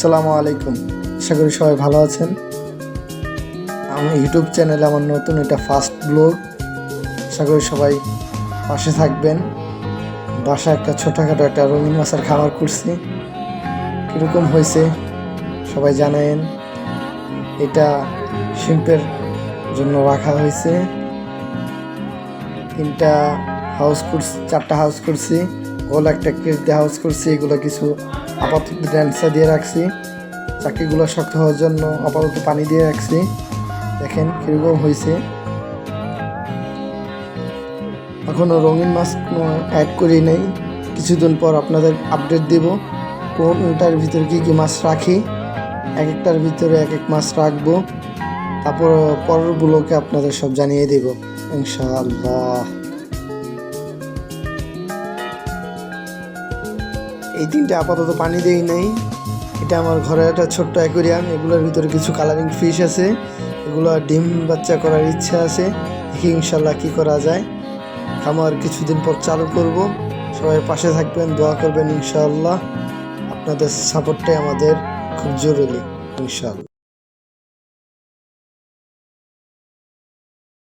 সালামু আলাইকুম। আশা করি সবাই ভালো আছেন। আমার ইউটিউব চ্যানেলে আমার নতুন এটা ফার্স্ট ব্লগ। আশা করি সবাই পাশে থাকবেন। বাসা একটা ছোটোখাটো একটা রঙিন মাছের খাবার করছি। কীরকম হয়েছে সবাই জানেন। এটা শিল্পের জন্য রাখা হয়েছে। তিনটা হাউস করছি, চারটা হাউস করছি, গোল একটা কেটে হাউস করছি, এগুলো কিছু আপাতত ড্যান্সার দিয়ে রাখছি। চাকরিগুলো শক্ত হওয়ার জন্য আপাতত পানি দিয়ে রাখছি। দেখেন কীরকম হয়েছে। এখনও রঙিন মাছ অ্যাড করি নেই। কিছুদিন পর আপনাদের আপডেট দেব। কোনটার ভিতরে কী কী মাছ রাখি? এক একটার ভিতরে এক এক মাছ রাখব। তারপর পরের ব্লকে আপনাদের সব জানিয়ে দেব, ইনশাআল্লাহ। এই তিনটে আপাতত পানি দেই নাই। এটা আমার ঘরে একটা ছোট্ট অ্যাকোরিয়াম, এগুলোর ভিতরে কিছু কালারিং ফিশ আছে। এগুলো ডিম বাচ্চা করার ইচ্ছা আছে। দেখি ইনশাল্লাহ কী করা যায়। খামার কিছুদিন পর চালু করব। সবাই পাশে থাকবেন, দোয়া করবেন ইনশাআল্লাহ। আপনাদের সাপোর্টটাই আমাদের খুব জরুরি, ইনশাআল্লাহ।